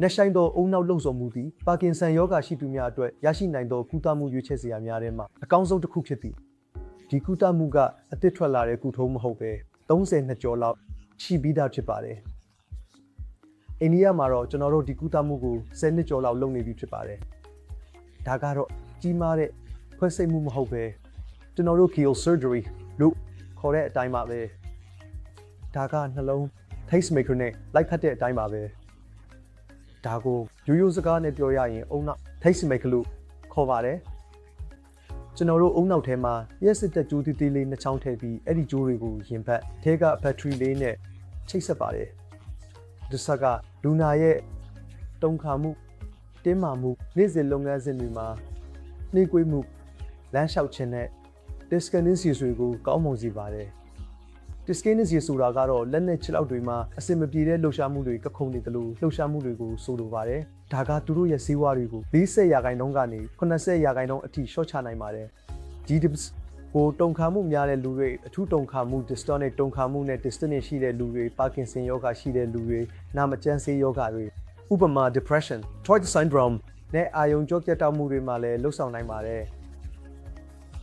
နှက်ဆိုင်သောအုံနောက်လှုပ်ဆော်မှုသည်ပါကင်ဆန်ယောဂါရှိသူများအတွက်ရရှိနိုင်သောကုသမှုရွေးချယ်စရာများထဲမှအကောင်းဆုံးတစ်ခုဖြစ်သည်ဒီကုသမှုကအသစ်ထွက်လာတဲ့ကုထုံးမဟုတ်ပဲ30နှစ်ကျော်လောက်ရှိပြီးသားဖြစ်ပါတယ်အိန္ဒိယမှာတော့ကျွန်တော်တို့ဒီကုသမှုကို10နှစ်ကျော်လောက်လုပ်နေပြီဖြစ်ပါတယ်ဒါကတော့ကြီးမားတဲ့ခွဲစိတ်မှုမဟုတ်ပဲကျွန်တော်တို့ keel surgery လို့ခေါ်တဲ့အတိုင်းပါပဲဒါကနှလုံး pacemaker နဲ့လိုက်ဖက်တဲ့အတိုင်းပါပဲ ဒါကိုရိုးရိုးစကားနဲ့ပြောရရင်အုံနောက် pacemaker လို့ခေါ်ပါတယ်ကျွန်တော်တို့အုံနောက်ထဲမှာရက်စစ်တက်ကြိုးတီးတီးလေးနှစ်ချောင်းထည့်ပြီးအဲ့ဒီကြိုးတွေကိုရင်ဖက်ထဲကဘက်ထရီလေးနဲ့ချိတ်ဆက်ပါတယ်ဒီဆက်ကလူနာရဲ့တုံခါမှုတင်းမာမှုနေ့စဉ်လုပ်ငန်းစဉ်တွေမှာနှိကွေးမှုလမ်းလျှောက်ခြင်းနဲ့ dyskinesia တွေကိုကောင်းမွန်စေပါတယ် dyskinesia ဆိုတာကတော့လက်နဲ့ခြေထောက်တွေမှာအစင်မပြေတဲ့လှုပ်ရှားမှုတွေကခုန်နေတယ်လို့လှုပ်ရှားမှုတွေကိုဆိုလိုပါတယ်ဒါကသူတို့ရဲ့ဈေးဝါးတွေကို40ရာခိုင်နှုန်းကနေ80ရာခိုင်နှုန်းအထိရှော့ချနိုင်ပါတယ် GDPS ကိုတုံခါမှုများတဲ့လူတွေအထူးတုံခါမှု dystonic တုံခါမှုနဲ့ dystonic ရှိတဲ့လူတွေပါကင်ဆင်ယောဂရှိတဲ့လူတွေနာမကျန်းဆေးယောဂတွေဥပမာ depression Tourette syndrome နဲ့အာယုံကြောပြတ်တောက်မှုတွေမှာလည်းလှုပ်ဆောင်နိုင်ပါတယ်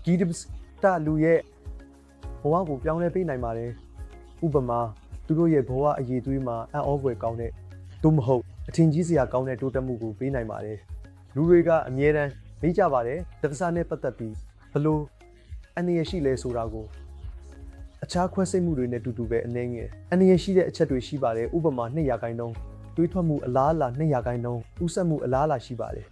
GDPS တလူရဲ့ ဘဝကိုပြောင်းလဲပေးနိုင်ပါတယ်ဥပမာသူတို့ရဲ့ဘဝအရေးသွေးမှာအံ့ဩဖွယ်ကောင်းတဲ့သို့မဟုတ်အထင်ကြီးစရာကောင်းတဲ့တိုးတက်မှုကိုပေးနိုင်ပါတယ်လူတွေကအမြဲတမ်းမေးကြပါတယ်တက္ကစားနဲ့ပတ်သက်ပြီးဘလို့အနေရရှိလဲဆိုတာကိုအခြားခွဲစိတ်မှုတွေနဲ့တူတူပဲအနေငယ်အနေရရှိတဲ့အချက်တွေရှိပါတယ်ဥပမာ2ရာခိုင်နှုန်းတွေးထွက်မှုအလားအလာ2ရာခိုင်နှုန်းဥဆက်မှုအလားအလာရှိပါတယ်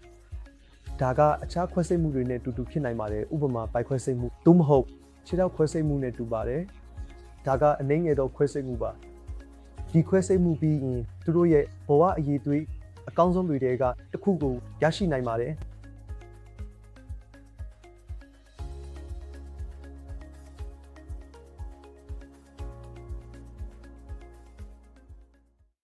ဒါကအခြားခွဲစိတ်မှုတွေနဲ့တူတူဖြစ်နိုင်ပါတယ်ဥပမာပိုက်ခွဲစိတ်မှုသို့မဟုတ် ခြေထောက်ခွဲစိတ်မှုနဲ့တူပါတယ်ဒါကအနေငယ်တော့ခွဲစိတ်မှုပါဒီခွဲစိတ်မှုပြီးရင်သူတို့ရဲ့ဘဝအရေးသွေးအကောင်းဆုံးတွေတဲကတစ်ခုကိုရရှိနိုင်ပါတယ်